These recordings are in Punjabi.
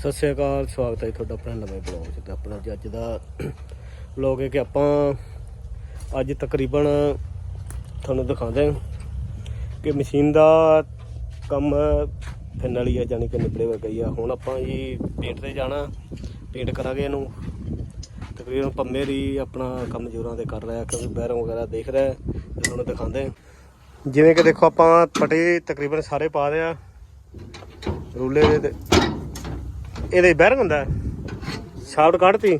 ਸਤਿ ਸ਼੍ਰੀ ਅਕਾਲ, ਸਵਾਗਤ ਹੈ ਤੁਹਾਡਾ ਆਪਣੇ ਨਵੇਂ ਬਲੌਗ 'ਚ ਤੇ ਆਪਣਾ ਅੱਜ ਦਾ ਬਲੌਗ ਹੈ ਕਿ ਆਪਾਂ ਅੱਜ ਤਕਰੀਬਨ ਤੁਹਾਨੂੰ ਦਿਖਾਉਂਦੇ ਹਾਂ ਕਿ ਮਸ਼ੀਨ ਦਾ ਕੰਮ ਫਿਰਨ ਵਾਲੀ ਆ, ਜਾਣੀ ਕਿ ਨਿਬੜੇ ਹੋ ਗਈ ਆ। ਹੁਣ ਆਪਾਂ ਜੀ ਪੇਂਟ ਤੇ ਜਾਣਾ ਪੇਂਟ ਕਰਾਂਗੇ ਇਹਨੂੰ। ਤਕਰੀਬਨ ਪੰਮੇ ਦੀ ਆਪਣਾ ਕੰਮ ਜ਼ੋਰਾਂ ਤੇ ਕਰ ਰਿਹਾ, ਕਿਉਂਕਿ ਬੈਰੋਂ ਵਗੈਰਾ ਦੇਖ ਰਿਹਾ ਹੈ, ਤੇ ਤੁਹਾਨੂੰ ਦਿਖਾਉਂਦੇ ਜਿਵੇਂ ਕਿ ਦੇਖੋ ਆਪਾਂ ਪਟੇ ਤਕਰੀਬਨ ਸਾਰੇ ਪਾ ਰਹੇ ਆ ਰੂਲੇ ਦੇ ਇਹਦੇ ਬੈਰੰਗ ਹੁੰਦਾ ਸ਼ਾਫਟ ਕੱਢਤੀ।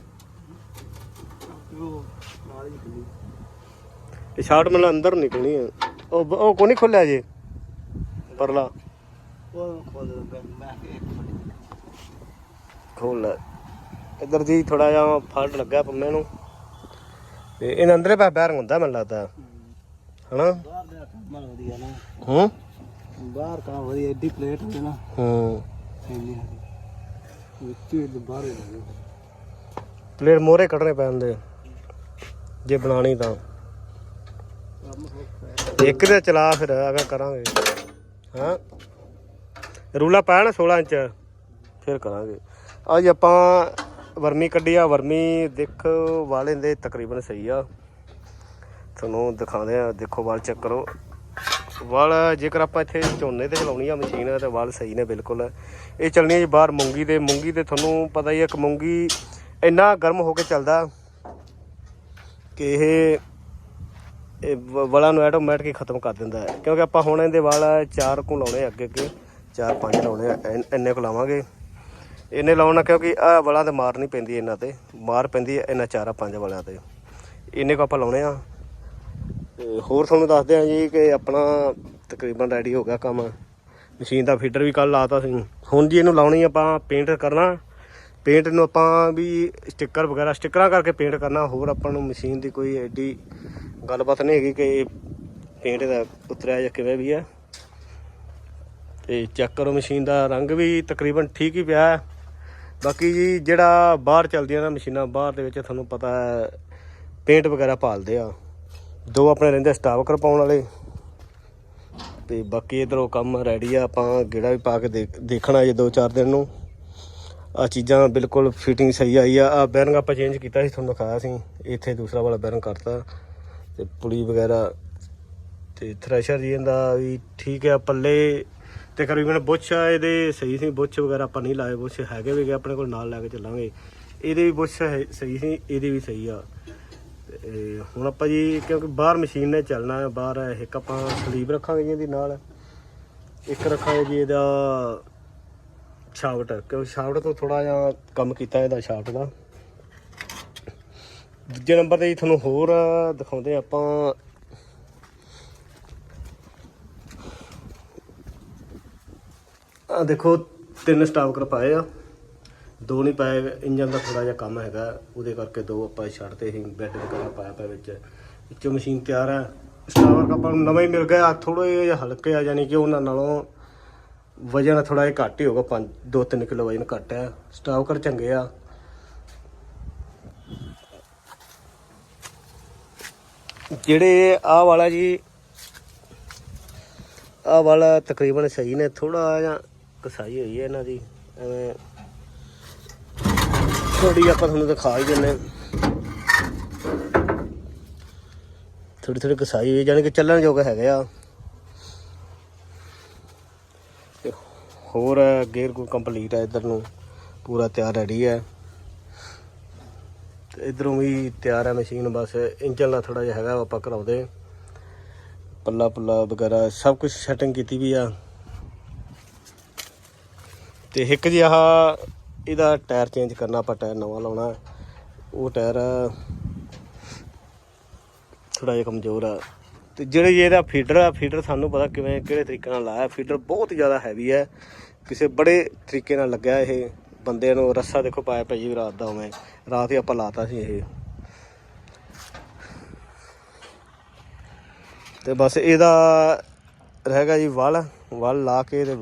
ਇਹ ਸ਼ਾਫਟ ਮਤਲਬ ਅੰਦਰ ਨਿਕਲਣੀ ਹੈ। ਉਹ ਉਹ ਕੋ ਨਹੀਂ ਖੁੱਲਿਆ ਜੇ? ਪਰਲਾ। ਖੋਲ ਇੱਧਰ ਜੀ ਥੋੜਾ ਜਿਹਾ ਫਾਲਟ ਲੱਗਾ ਪੰਮੇ ਨੂੰ। ਤੇ ਇਹਨਾਂ ਅੰਦਰੇ ਪਾ ਬੈਰੰਗ ਹੁੰਦਾ ਮੈਨੂੰ ਲੱਗਦਾ। ਹਨਾ? ਬਾਹਰ ਦਾ ਕੰਮ ਵਧੀਆ ਨਾ। ਹੂੰ। ਬਾਹਰ ਕੰਮ ਵਧੀਆ ਐਡੀ ਪਲੇਟ ਹੁੰਦੀ ਨਾ। ਹੂੰ। ਵਿੱਚ ਹੀ ਲੱਗੇ ਪਲੇਟ ਮੋਰੇ ਕੱਢਣੇ ਪੈਂਦੇ ਜੇ ਬਣਾਣੀ ਤਾਂ। ਇੱਕ ਦੇ ਚਲਾ ਫਿਰ ਅਗਾ ਕਰਾਂਗੇ। ਹਾਂ? ਰੂਲਾ ਪਾਇਆ ਨਾ 16 ਇੰਚ, ਫਿਰ ਕਰਾਂਗੇ। ਅੱਜ ਆਪਾਂ ਵਰਮੀ ਕੱਢੀ ਆ। ਵਰਮੀ ਦੇਖ, ਵਾਲੇ ਦੇ ਤਕਰੀਬਨ ਸਹੀ ਆ। ਤੁਹਾਨੂੰ ਦਿਖਾਉਂਦੇ ਆ। ਦੇਖੋ ਵਾਲ ਚੈੱਕ ਕਰੋ। ਵਾਲ, ਜੇਕਰ ਆਪਾਂ ਇੱਥੇ ਝੋਨੇ ਤੇ ਚਲਾਉਣੀ ਆ ਮਸ਼ੀਨ, ਤੇ ਵਾਲ ਸਹੀ ਨੇ ਬਿਲਕੁਲ। ਇਹ ਚੱਲਣੀ ਆ ਜੀ ਬਾਹਰ ਮੂੰਗੀ ਦੇ, ਮੂੰਗੀ ਤੇ ਤੁਹਾਨੂੰ ਪਤਾ ਹੀ ਹੈ ਕਿ ਮੂੰਗੀ ਇੰਨਾ ਗਰਮ ਹੋ ਕੇ ਚੱਲਦਾ ਕਿ ਇਹ ਇਹ ਵ- ਵਲਾਂ ਨੂੰ ਆਟੋਮੈਟਿਕ ਹੀ ਖਤਮ ਕਰ ਦਿੰਦਾ ਹੈ। ਕਿਉਂਕਿ ਆਪਾਂ ਹੁਣ ਇਹਦੇ ਵਾਲ ਚਾਰ ਕੁ ਲਾਉਣੇ ਅੱਗੇ ਅੱਗੇ, ਚਾਰ ਪੰਜ ਲਾਉਣੇ ਆ ਇੰਨੇ ਕੁ ਲਾਵਾਂਗੇ। ਇਹਨੇ ਲਾਉਣਾ ਕਿਉਂਕਿ ਆ ਵਲਾਂ ਤੇ ਮਾਰ ਨਹੀਂ ਪੈਂਦੀ ਇਹਨਾਂ ਤੇ, ਮਾਰ ਪੈਂਦੀ ਹੈ ਇਹਨਾਂ ਚਾਰਾਂ ਪੰਜ ਵਾਲਿਆਂ ਤੇ। ਇੰਨੇ ਕੁ ਆਪਾਂ ਲਾਉਣੇ ਆ। ਤੇ ਹੋਰ ਤੁਹਾਨੂੰ ਦੱਸਦੇ ਆ ਜੀ ਕਿ ਆਪਣਾ ਤਕਰੀਬਨ ਰੈਡੀ ਹੋ ਗਿਆ ਕੰਮ। ਮਸ਼ੀਨ ਦਾ ਫੀਡਰ ਵੀ ਕੱਲ ਲਾਤਾ ਸੀ। ਹੁਣ ਜੀ ਇਹਨੂੰ ਲਾਉਣੀ ਆਪਾਂ ਪੇਂਟ ਕਰਨਾ। ਪੇਂਟ ਨੂੰ ਆਪਾਂ ਵੀ ਸਟicker ਵਗੈਰਾ ਸਟਿੱਕਰਾਂ ਕਰਕੇ ਪੇਂਟ ਕਰਨਾ। ਹੋਰ ਆਪਾਂ ਨੂੰ ਮਸ਼ੀਨ ਦੀ ਕੋਈ ਐਡੀ ਗੱਲਬਾਤ ਨਹੀਂ ਹੈਗੀ ਕਿ ਪੇਂਟ ਦਾ ਉਤਰਿਆ ਜਾਂ ਕਿਵੇਂ ਵੀ ਹੈ ਤੇ ਚੈੱਕ ਕਰੋ ਮਸ਼ੀਨ ਦਾ ਰੰਗ ਵੀ ਤਕਰੀਬਨ ਠੀਕ ਹੀ ਪਿਆ। ਬਾਕੀ ਜੀ ਜਿਹੜਾ ਬਾਹਰ ਚੱਲਦੀਆਂ ਨਾ ਮਸ਼ੀਨਾਂ, ਬਾਹਰ ਦੇ ਵਿੱਚ ਤੁਹਾਨੂੰ ਪਤਾ ਪੇਂਟ ਵਗੈਰਾ ਪਾਲਦੇ ਆ। ਦੋ ਆਪਣੇ ਰਹਿੰਦੇ ਸਟਾਫ ਕਰਪਾਉਣ ਵਾਲੇ। ਤੇ ਬਾਕੀ ਇਧਰੋਂ ਕੰਮ ਰੈਡੀ ਆ, ਆਪਾਂ ਗੇੜਾ ਵੀ ਪਾ ਕੇ ਦੇਖ- ਦੇਖਣਾ ਜੇ ਦੋ ਚਾਰ ਦਿਨ ਨੂੰ। ਆ ਚੀਜ਼ਾਂ ਬਿਲਕੁਲ ਫਿਟਿੰਗ ਸਹੀ ਆਈ ਆ। ਆ ਬੈਰਿੰਗ ਆਪਾਂ ਚੇਂਜ ਕੀਤਾ ਸੀ, ਤੁਹਾਨੂੰ ਦਿਖਾਇਆ ਸੀ। ਇੱਥੇ ਦੂਸਰਾ ਵਾਲਾ ਬੈਰਿੰਗ ਕਰਤਾ ਤੇ ਪੁਲੀ ਵਗੈਰਾ। ਤੇ ਥ੍ਰੈਸ਼ਰ ਜੀ ਇਹਦਾ ਵੀ ਠੀਕ ਆ, ਪੱਲੇ ਤੇ ਤਕਰੀਬਨ ਬੁੱਛ ਆ ਇਹਦੇ। ਸਹੀ ਸੀ, ਬੁੱਛ ਵਗੈਰਾ ਆਪਾਂ ਨਹੀਂ ਲਾਏ। ਬੁੱਛ ਹੈਗੇ ਵੀ ਆਪਣੇ ਕੋਲ ਨਾਲ ਲੈ ਕੇ ਚੱਲਾਂਗੇ। ਇਹਦੇ ਵੀ ਬੁੱਛ ਹੈ- ਸਹੀ ਸੀ, ਇਹਦੇ ਵੀ ਸਹੀ ਆ। ਤੇ ਹੁਣ ਆਪਾਂ ਜੀ, ਕਿਉਂਕਿ ਬਾਹਰ ਮਸ਼ੀਨ ਨੇ ਚੱਲਣਾ ਹੈ, ਬਾਹਰ ਇੱਕ ਆਪਾਂ ਸਲੀਬ ਰੱਖਾਂਗੇ ਜੀ ਇਹਦੀ ਨਾਲ। ਇੱਕ ਰੱਖਾਂਗੇ ਜੀ ਇਹਦਾ ਸ਼ਾਫਟ ਕਿਉਂਕਿ ਸ਼ਾਫਟ ਤੋਂ ਥੋੜਾ ਜਿਹਾ ਕੰਮ ਕੀਤਾ ਇਹਦਾ ਸ਼ਾਫਟ ਦਾ। ਦੂਜੇ ਨੰਬਰ ਤੇ ਜੀ ਤੁਹਾਨੂੰ ਹੋਰ ਦਿਖਾਉਂਦੇ ਆਪਾਂ। ਆ ਦੇਖੋ, ਤਿੰਨ ਸਟਾਪ ਕਰ ਪਾਏ ਆ। ਦੋ ਨਹੀਂ ਪਾਇਆ ਇੰਜਨ ਦਾ ਥੋੜਾ ਜਿਹਾ ਕੰਮ ਹੈਗਾ, ਉਹਦੇ ਕਰਕੇ ਦੋ ਆਪਾਂ ਛੱਡਤੇ ਸੀ ਬੈੱਡ ਵਗੈਰਾ ਪਾਇਆ ਪਿਆ ਵਿੱਚ। ਵਿੱਚੋਂ ਮਸ਼ੀਨ ਤਿਆਰ ਹੈ ਸਟਾਵਰ ਆਪਾਂ ਨੂੰ ਨਵਾਂ ਹੀ ਮਿਲ ਗਿਆ ਥੋੜੇ ਜਿਹਾ ਹਲਕੇ ਆ, ਯਾਨੀ ਕਿ ਉਹਨਾਂ ਨਾਲੋਂ ਵਜਨ ਥੋੜਾ ਜਿਹਾ ਘੱਟ ਹੀ ਹੋਗਾ 5 2-3 ਕਿਲੋ ਵਜਨ ਘੱਟ ਹੈ ਸਟਾਵਕਰ ਚੰਗੇ ਆ। ਜਿਹੜੇ ਆਹ ਵਾਲਾ ਜੀ, ਆਹ ਵਾਲਾ ਤਕਰੀਬਨ ਸਹੀ ਨੇ ਥੋੜਾ ਜਿਹਾ ਕਸਾਈ ਹੋਈ ਹੈ ਇਹਨਾਂ ਦੀ, ਐਵੇਂ ਥੋੜੀ ਆਪਾਂ ਤੁਹਾਨੂੰ ਦਿਖਾ ਹੀ ਦਿੰਨੇ ਥੋੜੀ ਥੋੜੀ ਕਸਾਈ ਹੋਈ ਜਾਨੀ ਕਿ ਚੱਲਣ ਯੋਗ ਹੈਗੇ ਆ। ਤੇ ਹੋਰ ਗੇਅਰ ਕੋ ਕੰਪਲੀਟ ਹੈ ਇਧਰ ਨੂੰ, ਪੂਰਾ ਤਿਆਰ ਰੈਡੀ ਹੈ ਤੇ ਇਧਰੋਂ ਵੀ ਤਿਆਰ ਹੈ ਮਸ਼ੀਨ ਬਸ ਇੰਜਨ ਦਾ ਥੋੜਾ ਜਿਹਾ ਹੈਗਾ ਆਪਾਂ ਕਰਾਉਂਦੇ। ਪੱਲਾ ਪੱਲਾ ਵਗੈਰਾ, ਸਭ ਕੁਝ ਸੈਟਿੰਗ ਕੀਤੀ ਵੀ ਆ। ਤੇ ਇੱਕ ਜਿਹਾ ਇਹਦਾ ਟਾਇਰ ਚੇਂਜ ਕਰਨਾ, ਆਪਾਂ ਟਾਇਰ ਨਵਾਂ ਲਾਉਣਾ। ਉਹ ਟਾਇਰ ਥੋੜਾ ਜਿਹਾ ਕਮਜ਼ੋਰ ਆ। ਤੇ ਜਿਹੜੇ ਇਹਦਾ ਫੀਡਰ ਆ ਫੀਡਰ ਸਾਨੂੰ ਪਤਾ ਕਿਵੇਂ, ਕਿਹੜੇ ਤਰੀਕੇ ਨਾਲ ਲਾਇਆ। ਫੀਡਰ ਬਹੁਤ ਜ਼ਿਆਦਾ ਹੈਵੀ ਹੈ ਕਿਸੇ ਬੜੇ ਤਰੀਕੇ ਨਾਲ ਲੱਗਿਆ ਇਹ। ਬੰਦੇ ਨੂੰ ਰੱਸਾ ਦੇਖੋ ਪਾਇਆ ਪਿਆ ਜੀ ਰਾਤ ਦਾ ਉਵੇਂ। ਰਾਤ ਹੀ ਆਪਾਂ ਲਾਤਾ ਸੀ ਇਹ। ਤੇ ਬਸ ਇਹਦਾ ਰਹੇਗਾ ਜੀ ਵਲ। ਵਲ ਲਾ ਕੇ ਤੇ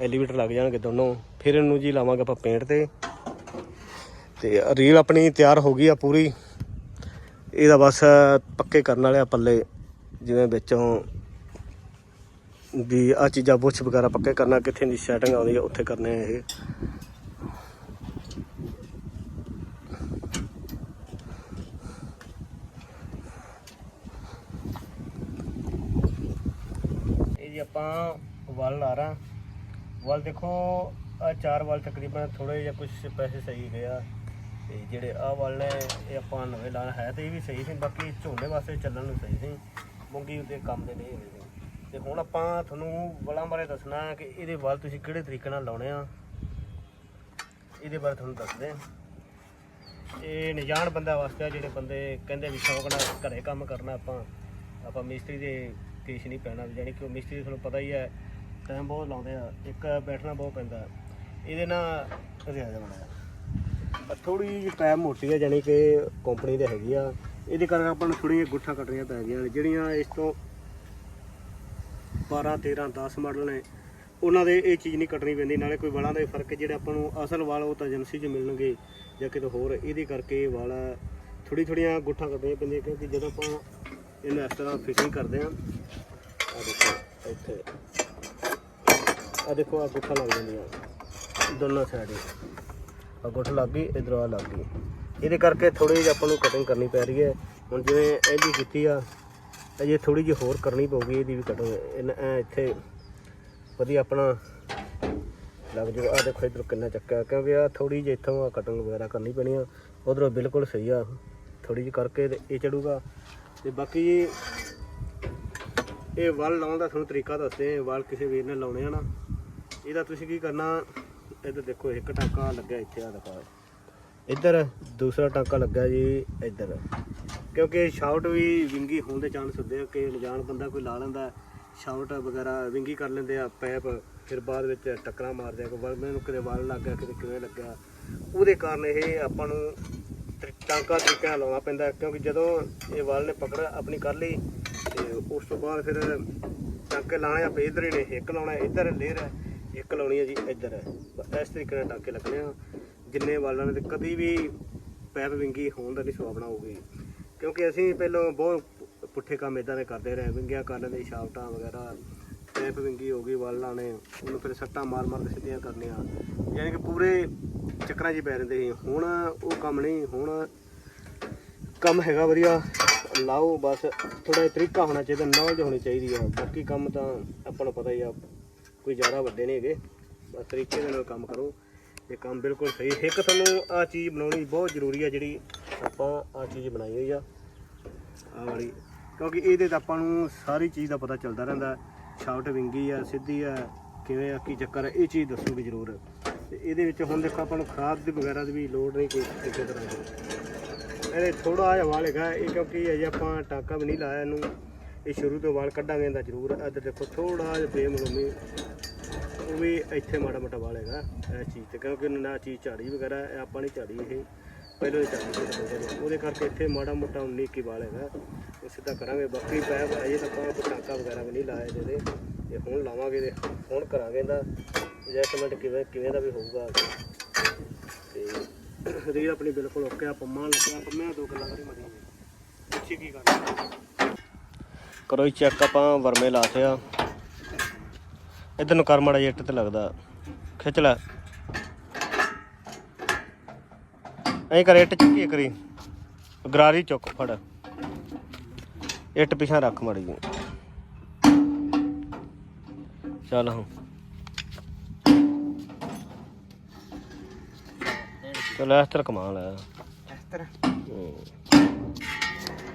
ਐਲੀਵੇਟਰ ਲੱਗ ਜਾਣਗੇ ਦੋਨੋਂ। ਫਿਰ ਇਹਨੂੰ ਜੀ ਲਾਵਾਂਗੇ ਆਪਾਂ ਪੇਂਟ ਤੇ। ਤੇ ਰੀਲ ਆਪਣੀ ਤਿਆਰ ਹੋ ਗਈ ਆ ਪੂਰੀ। ਇਹਦਾ ਬਸ ਪੱਕੇ ਕਰਨ ਵਾਲੇ ਆ ਪੱਲੇ, ਜਿਵੇਂ ਵਿੱਚੋਂ ਵੀ ਆ ਚੀਜ਼ਾਂ ਬੁੱਛ ਵਗੈਰਾ ਪੱਕੇ ਕਰਨਾ, ਕਿੱਥੇ ਦੀ ਸੈਟਿੰਗ ਆਉਂਦੀ ਹੈ ਉੱਥੇ ਕਰਨੇ ਇਹ। ਆਪਾਂ ਵੱਲ ਆ ਰਹਾ ਵੱਲ ਦੇਖੋ ਆ ਚਾਰ ਵਲ ਤਕਰੀਬਨ ਥੋੜੇ ਜਿਹਾ ਕੁਝ ਪੈਸੇ ਸਹੀ ਗਏ ਆ। ਤੇ ਜਿਹੜੇ ਆ ਵਲ ਨੇ, ਇਹ ਆਪਾਂ ਨਵੇਂ ਲਾਣ ਹੈ ਤੇ ਇਹ ਵੀ ਸਹੀ ਸੀ, ਬਾਕੀ ਝੋਨੇ ਵਾਸਤੇ ਚੱਲਣ ਨੂੰ ਸਹੀ ਸੀ। ਮੂੰਗੀ ਉੱਤੇ ਕੰਮ ਦੇ ਨਹੀਂ ਹੋਏ ਸੀ। ਤੇ ਹੁਣ ਆਪਾਂ ਤੁਹਾਨੂੰ ਵਲਾਂ ਬਾਰੇ ਦੱਸਣਾ ਕਿ ਇਹਦੇ ਵਲ ਤੁਸੀਂ ਕਿਹੜੇ ਤਰੀਕੇ ਨਾਲ ਲਾਉਣੇ ਆ, ਇਹਦੇ ਬਾਰੇ ਤੁਹਾਨੂੰ ਦੱਸਦੇ ਹਾਂ ਇਹ ਨਿਜਾਣ ਬੰਦਾ ਵਾਸਤੇ ਆ, ਜਿਹੜੇ ਬੰਦੇ ਕਹਿੰਦੇ ਵੀ ਸ਼ੌਕ ਨਾਲ ਘਰੇ ਕੰਮ ਕਰਨਾ ਆਪਾਂ ਆਪਾਂ ਮਿਸਤਰੀ ਦੇ ਕੇਸ਼ ਨਹੀਂ ਪੈਣਾ ਜਾਨੀ ਕਿ ਉਹ ਮਿਸਤਰੀ, ਤੁਹਾਨੂੰ ਪਤਾ ਹੀ ਹੈ ਟਾਈਮ ਬਹੁਤ ਲਾਉਂਦੇ ਆ, ਇੱਕ ਬੈਠਣਾ ਬਹੁਤ ਪੈਂਦਾ। ਇਹਦੇ ਨਾਲ ਰਿਆਜ਼ ਬਣਾਇਆ ਥੋੜੀ ਜਿਹੀ ਟਾਈਮ ਮੋਟੀ ਹੈ ਜਾਨੀ ਕਿ ਕੰਪਨੀ ਦੇ ਹੈਗੀ ਆ। ਇਹਦੇ ਕਰਕੇ ਆਪਾਂ ਨੂੰ ਥੋੜੀਆਂ ਗੁੱਠਾਂ ਕੱਟਣੀਆਂ ਪੈ ਗਈਆਂ ਨੇ। ਜਿਹੜੀਆਂ ਇਸ ਤੋਂ 12 13 10 ਮਾਡਲ ਨੇ, ਉਹਨਾਂ ਦੇ ਇਹ ਚੀਜ਼ ਨਹੀਂ ਕੱਟਣੀ ਪੈਂਦੀ। ਨਾਲੇ ਕੋਈ ਵਾਲਾਂ ਦਾ ਵੀ ਫ਼ਰਕ ਜਿਹੜੇ ਆਪਾਂ ਨੂੰ ਅਸਲ ਵਾਲ ਉਹ ਤਾਂ ਏਜੰਸੀ 'ਚ ਮਿਲਣਗੇ ਜਾਂ ਕਿਤੇ ਹੋਰ। ਇਹਦੇ ਕਰਕੇ ਵਾਲ ਥੋੜੀ ਥੋੜੀਆਂ ਗੁੱਠਾਂ ਕੱਟਣੀਆਂ ਪੈਂਦੀਆਂ, ਕਿਉਂਕਿ ਜਦੋਂ ਆਪਾਂ ਇਹਨੂੰ ਇਸ ਤਰ੍ਹਾਂ ਫਿਟਿੰਗ ਕਰਦੇ ਆ ਆ ਦੇਖੋ ਇੱਥੇ। ਆ ਦੇਖੋ ਆ ਗੁੱਠਾਂ ਲੱਗ ਜਾਂਦੀਆਂ। ਦੋਨੋਂ ਸਾਈਡ ਆ ਗੁੱਠ ਲੱਗ ਗਈ, ਇਧਰੋਂ ਆ ਲੱਗ ਗਈ। ਇਹਦੇ ਕਰਕੇ ਥੋੜੀ ਜਿਹੀ ਆਪਾਂ ਨੂੰ ਕਟਿੰਗ ਕਰਨੀ ਪੈ ਰਹੀ ਹੈ। ਹੁਣ ਜਿਵੇਂ ਇਹਦੀ ਕੀਤੀ ਆ, ਅਜੇ ਥੋੜੀ ਜਿਹੀ ਹੋਰ ਕਰਨੀ ਪਊਗੀ, ਇਹਦੀ ਵੀ ਕਟਿੰਗ ਐ ਇੱਥੇ ਵਧੀਆ ਆਪਣਾ ਲੱਗ ਜੂ ਆ ਦੇਖੋ ਇਧਰ ਕਿੰਨਾ ਚੱਕਿਆ, ਕਿਉਂਕਿ ਆ ਥੋੜੀ ਜਿਹੀ ਇੱਥੋਂ ਆ ਕਟਿੰਗ ਵਗੈਰਾ ਕਰਨੀ ਪੈਣੀ ਆ। ਉਧਰੋਂ ਬਿਲਕੁਲ ਸਹੀ ਆ। ਥੋੜੀ ਜਿਹੀ ਕਰਕੇ ਤੇ ਇਹ ਚੜੂਗਾ। ਤੇ ਬਾਕੀ ਇਹ ਵਾਲ ਲਾਉਣ ਦਾ ਤੁਹਾਨੂੰ ਤਰੀਕਾ ਦੱਸਦੇ ਆ ਵਾਲ ਕਿਸੇ ਵੀਰ ਨੇ ਲਾਉਣੇ ਆ ਨਾ। ਇਹਦਾ ਤੁਸੀਂ ਕੀ ਕਰਨਾ ਇੱਧਰ ਦੇਖੋ, ਇੱਕ ਟਾਂਕਾ ਲੱਗਿਆ ਇੱਥੇ ਆ ਦਿਖਾ। ਇੱਧਰ ਦੂਸਰਾ ਟਾਂਕਾ ਲੱਗਾ ਜੀ, ਇੱਧਰ। ਕਿਉਂਕਿ ਸ਼ਾਊਟ ਵੀ ਵਿੰਗੀ ਹੋਣ ਦੇ ਚਾਂਸ ਹੁੰਦੇ ਆ ਕਿ ਅਣਜਾਣ ਬੰਦਾ ਕੋਈ ਲਾ ਲੈਂਦਾ ਸ਼ਾਊਟ ਵਗੈਰਾ ਵਿੰਗੀ ਕਰ ਲੈਂਦੇ ਆ, ਪੈਪ, ਫਿਰ ਬਾਅਦ ਵਿੱਚ ਟੱਕਰਾਂ ਮਾਰਦੇ ਆ, ਕੋਈ ਵਲ ਮੈਨੂੰ ਕਿਤੇ ਵਾਲ ਲੱਗ ਗਿਆ, ਕਿਤੇ ਕਿਵੇਂ ਲੱਗਿਆ। ਉਹਦੇ ਕਾਰਨ ਇਹ ਆਪਾਂ ਨੂੰ ਤਰੀ- ਟਾਂਕਾ ਤਰੀਕੇ ਲਾਉਣਾ ਪੈਂਦਾ, ਕਿਉਂਕਿ ਜਦੋਂ ਇਹ ਵਾਲ ਨੇ ਪਕੜ ਆਪਣੀ ਕਰ ਲਈ, ਤੇ ਉਸ ਤੋਂ ਬਾਅਦ ਫਿਰ ਟਾਂਕੇ ਲਾਣੇ ਆ ਇੱਧਰ ਹੀ ਨੇ, ਇੱਕ ਲਾਉਣਾ, ਇੱਧਰ ਲੇਅਰ ਹੈ। ਇੱਕ ਲਾਉਣੀ ਹੈ ਜੀ ਇੱਧਰ। ਹੈ ਇਸ ਤਰੀਕੇ ਨਾਲ ਟਾਂਕੇ ਲੱਗਣੇ ਆ। ਜਿੰਨੇ ਵਾਲਾਂ ਨੇ ਤੇ ਕਦੀ ਵੀ ਪੈਪ ਵਿੰਗੀ ਹੋਣ ਦਾ ਨਹੀਂ ਸੁਭਾਵਨਾ ਹੋਊਗੀ ਕਿਉਂਕਿ ਅਸੀਂ ਪਹਿਲਾਂ ਬਹੁਤ ਪੁੱਠੇ ਕੰਮ ਇਦਾਂ ਦੇ ਕਰਦੇ ਰਹੇ। ਵਿੰਗੀਆਂ ਕਰ ਲੈਂਦੇ ਸੀ, ਸ਼ਾਫਟਾਂ ਵਗੈਰਾ ਪੈਪ ਵਿੰਗੀ ਹੋ ਗਈ ਵਾਲਾਂ ਨੇ ਉਹਨੂੰ ਫਿਰ ਸੱਟਾਂ ਮਾਰ ਮਾਰ ਕੇ ਸਿੱਧੀਆਂ ਕਰਨੀਆਂ। ਯਾਨੀ ਕਿ ਪੂਰੇ ਚੱਕਰਾਂ 'ਚ ਹੀ ਪੈ ਰਹਿੰਦੇ ਸੀ। ਹੁਣ ਉਹ ਕੰਮ ਨਹੀਂ ਹੁਣ ਕੰਮ ਹੈਗਾ ਵਧੀਆ। ਲਾਓ ਬਸ ਥੋੜਾ ਜਿਹਾ ਤਰੀਕਾ ਹੋਣਾ ਚਾਹੀਦਾ ਨੌਲੇਜ ਹੋਣੀ ਚਾਹੀਦੀ ਆ। ਬਾਕੀ ਕੰਮ ਤਾਂ ਆਪਾਂ ਨੂੰ ਪਤਾ ਹੀ ਆ। ਕੋਈ ਜ਼ਿਆਦਾ ਵੱਡੇ ਨਹੀਂ ਹੈਗੇ। ਬਸ ਤਰੀਕੇ ਦੇ ਨਾਲ ਕੰਮ ਕਰੋ। ਇਹ ਕੰਮ ਬਿਲਕੁਲ ਸਹੀ ਇੱਕ ਤੁਹਾਨੂੰ ਆ ਚੀਜ਼ ਬਣਾਉਣੀ ਬਹੁਤ ਜ਼ਰੂਰੀ ਹੈ ਜਿਹੜੀ ਆਪਾਂ ਆ ਚੀਜ਼ ਬਣਾਈ ਹੋਈ ਆ। ਆ ਵਾਲੀ। ਕਿਉਂਕਿ ਇਹਦੇ ਤਾਂ ਆਪਾਂ ਨੂੰ ਸਾਰੀ ਚੀਜ਼ ਦਾ ਪਤਾ ਚੱਲਦਾ ਰਹਿੰਦਾ। ਸ਼ਾਫਟ ਵਿੰਗੀ ਆ, ਸਿੱਧੀ ਆ, ਕਿਵੇਂ ਆ, ਕੀ ਚੱਕਰ ਆ, ਇਹ ਚੀਜ਼ ਦੱਸੂਗੀ ਜ਼ਰੂਰ। ਤੇ ਇਹਦੇ ਵਿੱਚ ਹੁਣ ਦੇਖੋ ਆਪਾਂ ਨੂੰ ਖਾਦ ਦੀ ਵਗੈਰਾ ਦੀ ਵੀ ਲੋੜ ਨਹੀਂ ਕੋਈ ਕਿਸੇ ਤਰ੍ਹਾਂ ਦੀ। ਇਹਦੇ ਥੋੜਾ ਜਿਹਾ ਵਾਲ ਹੈਗਾ। ਇਹ ਕਿਉਂਕਿ ਅਜੇ ਆਪਾਂ ਟਾਂਕਾ ਵੀ ਨਹੀਂ ਲਾਇਆ ਇਹਨੂੰ। ਇਹ ਸ਼ੁਰੂ ਤੋਂ ਵਾਲ ਕੱਢਾਂਗੇ ਇਹਦਾ ਜ਼ਰੂਰ। ਇੱਧਰ ਦੇਖੋ ਥੋੜਾ ਜਿਹਾ ਬੇਮਲੂਮੀ ਉਹ ਵੀ ਇੱਥੇ ਮਾੜਾ ਮੋਟਾ ਵਾਲ ਹੈਗਾ ਇਸ ਚੀਜ਼ ਤੇ, ਕਿਉਂਕਿ ਨਾ ਚੀਜ਼ ਝਾੜੀ ਵਗੈਰਾ, ਇਹ ਆਪਾਂ ਨਹੀਂ ਝਾੜੀ ਇਹ। ਪਹਿਲਾਂ ਹੀ ਝਾੜੀ ਸੀ ਬੰਦੇ ਨੇ। ਉਹਦੇ ਕਰਕੇ ਇੱਥੇ ਮਾੜਾ ਮੋਟਾ 19 ਕੀ ਵਾਲ ਹੈਗਾ। ਉਹ ਸਿੱਧਾ ਕਰਾਂਗੇ। ਬਾਕੀ ਪੈਪ ਅਜੇ ਤੱਕ ਆਪਾਂ ਪਟਾਕਾ ਵਗੈਰਾ ਵੀ ਨਹੀਂ ਲਾਇਆ ਇਹਦੇ ਤੇ। ਹੁਣ ਲਾਵਾਂਗੇ ਤੇ ਹੁਣ ਕਰਾਂਗੇ ਇਹਦਾ। ਐਡਜਸਟਮੈਂਟ ਕਿਵੇਂ ਕਿਵੇਂ ਦਾ ਵੀ ਹੋਊਗਾ। ਤੇ ਰੀਲ ਆਪਣੀ ਬਿਲਕੁਲ ਓਕੇ ਆ ਪੰਮਾ ਲੱਗਿਆ ਪੰਮਿਆਂ ਦੋ ਗੱਲਾਂ ਕਰੀ ਮੜੀ ਪੁੱਛੀ ਕੀ ਕਰਨਾ? ਕਰੋ ਚੈੱਕ ਆਪਾਂ ਵਰਮੇ ਲਾਤੇ ਆ। ਇਧਰ ਨੂੰ ਕਰ ਮਾੜਾ ਜਿਹਾ ਇੱਟ ਤੇ ਲੱਗਦਾ। ਖਿੱਚ ਲੈ। ਐਂ ਕਰ ਇੱਟ ਚੁੱਕੀ ਕਰੀ ਗਰਾਰੀ ਚੁੱਕ ਫੜ। ਇੱਟ ਪਿਛਾ ਰੱਖ ਮਾੜੀ ਜੀ ਚੱਲ ਹੁਣ। ਚਲ ਇਸ ਤਰ੍ਹਾਂ ਕਮਾਲ ਹੈ ਇਸ ਤਰ੍ਹਾਂ।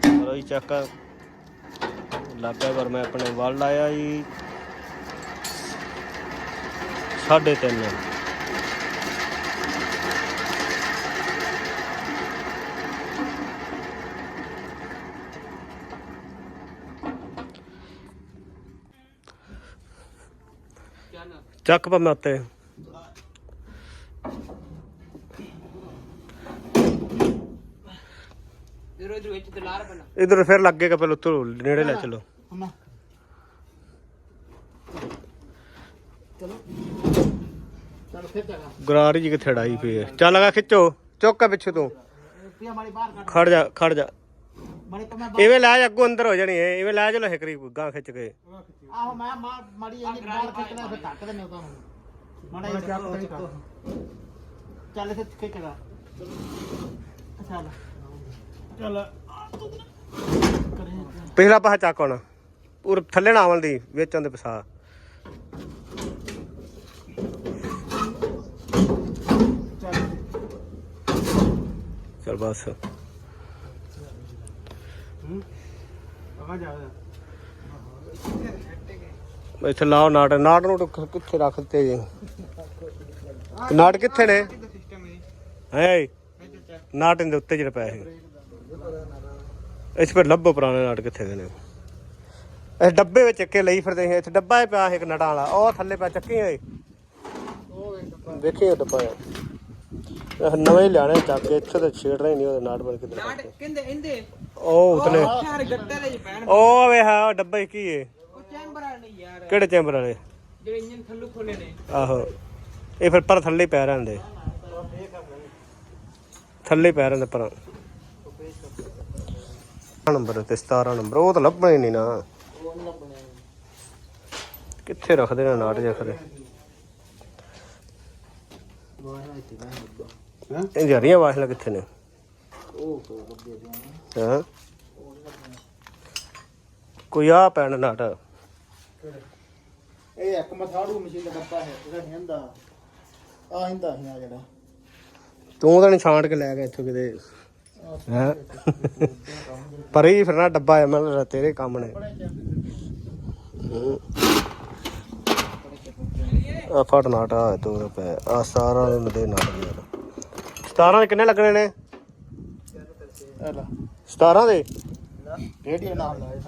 ਚਲੋ ਜੀ ਚੱਕ। ਲਾਪਿਆ ਪਰ ਮੈਂ ਆਪਣੇ ਵੱਲ ਲਾਇਆ ਜੀ। ਸਾਢੇ ਤਿੰਨ। ਚੱਕ ਪਾ ਮੈਂ ਉੱਤੇ। ਇਧਰ ਇਧਰ ਵਿੱਚ ਤੇ ਲਾਰ ਬਣਾ ਇਧਰ ਫਿਰ ਲੱਗੇਗਾ ਪਹਿਲਾਂ ਉੱਤੋਂ ਨੇੜੇ ਲੈ ਚਲੋ। ਚਲੋ। ਚਲ ਫਿਰ ਗਰਾਰੀ ਜੀ ਕਿੱਥੇ ਡਾਈ ਪਈ ਹੈ? ਚੱਲ ਲਗਾ ਖਿੱਚੋ। ਚੁੱਕ ਪਿੱਛੇ ਤੋਂ। ਪਿਆ ਮਾਰੀ ਬਾਹਰ ਕੱਢ। ਖੜ ਜਾ ਖੜ ਜਾ। ਮਾਰੀ ਤਾਂ ਮੈਂ ਇਵੇਂ ਲੈ ਜਾ ਅੱਗੋਂ ਅੰਦਰ ਹੋ ਜਾਣੀ ਹੈ। ਇਵੇਂ ਲੈ ਚਲੋ ਹਿਕਰੀ ਗਾਂ ਖਿੱਚ ਕੇ। ਆਹੋ ਮੈਂ ਮਾਰ ਮਾੜੀ ਇੰਨੀ ਬਾਹਰ ਖਿੱਚਣਾ ਫਿਰ ਧੱਕ ਦੇ ਨੇ ਉਹਦਾ ਮਾੜਾ ਜਿਹਾ ਚੱਕ ਚੱਲ ਇੱਥੇ ਖਿੱਚਗਾ ਚੱਲ। ਚੱਲ। ਪਿਛਲਾ ਪਾਸਾ ਚੱਕ ਹੁਣ। ਪੂਰ ਥੱਲੇ ਨਾ ਆਵਣ ਦੀ ਵਿੱਚ ਆਉਂਦੇ ਪਸਾ। ਚਲ ਬਸ। ਇੱਥੇ ਲਾਓ ਨਾਟ ਨਾਟ ਨੂੰ ਕਿੱਥੇ ਰੱਖ ਦਿੱਤੇ ਜੀ? ਨਾਟ ਕਿੱਥੇ ਨੇ? ਹੈ ਨਾਟ ਦੇ ਉੱਤੇ ਜਿਹੜੇ ਪਏ ਇਸ ਪਰ ਲੱਭੋ ਪੁਰਾਣੇ ਨਾਟ ਕਿੱਥੇ ਦੇ ਨੇ। ਇਸ ਡੱਬੇ ਵਿੱਚ ਚੱਕੇ ਲਈ ਫਿਰਦੇ ਸੀ। ਇੱਥੇ ਡੱਬਾ ਪਿਆ ਸੀ ਇੱਕ ਨਟਾਂ ਵਾਲਾ। ਉਹ ਥੱਲੇ ਪਿਆ, ਚੱਕੇ ਹੋਏ। ਵੇਖ ਡੱਬਾ ਇਹ ਨਵੇਂ ਹੀ ਲਿਆਣੇ ਚੱਕ ਕੇ ਇੱਥੇ ਤੇ ਛੇੜ ਰਹੇ ਨਹੀਂ ਉਹਦੇ ਨਾਟ ਬਣ ਕੇ ਨਾਟ ਕਹਿੰਦੇ ਇਹਦੇ। ਉਹ ਉਤਲੇ ਯਾਰ ਗੱਟੇ ਦੇ ਪੈਣ। ਉਹ ਵੇ ਹਾਂ ਡੱਬਾ ਹੀ ਕੀ ਏ? ਉਹ ਚੈਂਬਰਾਂ ਨਹੀਂ ਯਾਰ। ਕਿਹੜੇ ਚੈਂਬਰ ਵਾਲੇ? ਜਿਹੜੇ ਇੰਜਨ ਥੱਲੂ ਖੋਲੇ ਨੇ। ਆਹੋ। ਇਹ ਫਿਰ ਪਰ ਥੱਲੇ ਹੀ ਪੈ ਰਹਿੰਦੇ ਥੱਲੇ ਹੀ ਪੈ ਰਹਿੰਦੇ ਪਰ। ਨੰਬਰ ਤੇ 17 ਨੰਬਰ ਉਹ ਤਾਂ ਲੱਭਣਾ ਹੀ ਨਹੀਂ ਨਾ। ਕਿੱਥੇ ਰੱਖਦੇ ਨੇ ਨਾਟ ਜਿਹਾ ਖਰੇ ਵਾਹ ਇੱਥੇ ਬਹਿ ਹਾਂ ਇਹ ਜਰੀਆਂ ਵਾਸਲਾ ਕਿੱਥੇ ਨੇ? ਹਾਂ। ਕੋਈ ਆ ਪੈਣ ਨਾਟ। ਇਹ ਇੱਕ ਮਥਾੜੂ ਮਸ਼ੀਨ ਦਾ ਡੱਬਾ ਹੈ ਜਿਹੜਾ ਹਿੰਦਾ ਆ ਹਿੰਦਾ ਹੀ ਆ ਜਿਹੜਾ। ਤੂੰ ਤਾਂ ਨਹੀਂ ਛਾਂਟ ਕੇ ਲੈ ਗਿਆ ਇੱਥੋਂ ਕਿਤੇ। ਹੈ? ਪਰ ਇਹ ਫਿਰਨਾ ਡੱਬਾ ਹੈ ਮੈਨੂੰ ਲੱਗਦਾ ਤੇਰੇ ਕੰਮ ਨੇ। ਆ ਫੜ ਨਾਟ ਆ ਦੋ ਰੁਪਏ ਆ 17 ਨੂੰ ਦੇ ਨਾਟ ਦੇ 17 ਦੇ ਕਿੰਨੇ ਲੱਗਣੇ ਨੇ? ਇਹ ਲੈ 17 ਦੇ? ਰੇਡੀਓ ਨਾਲ ਲਾਇਆ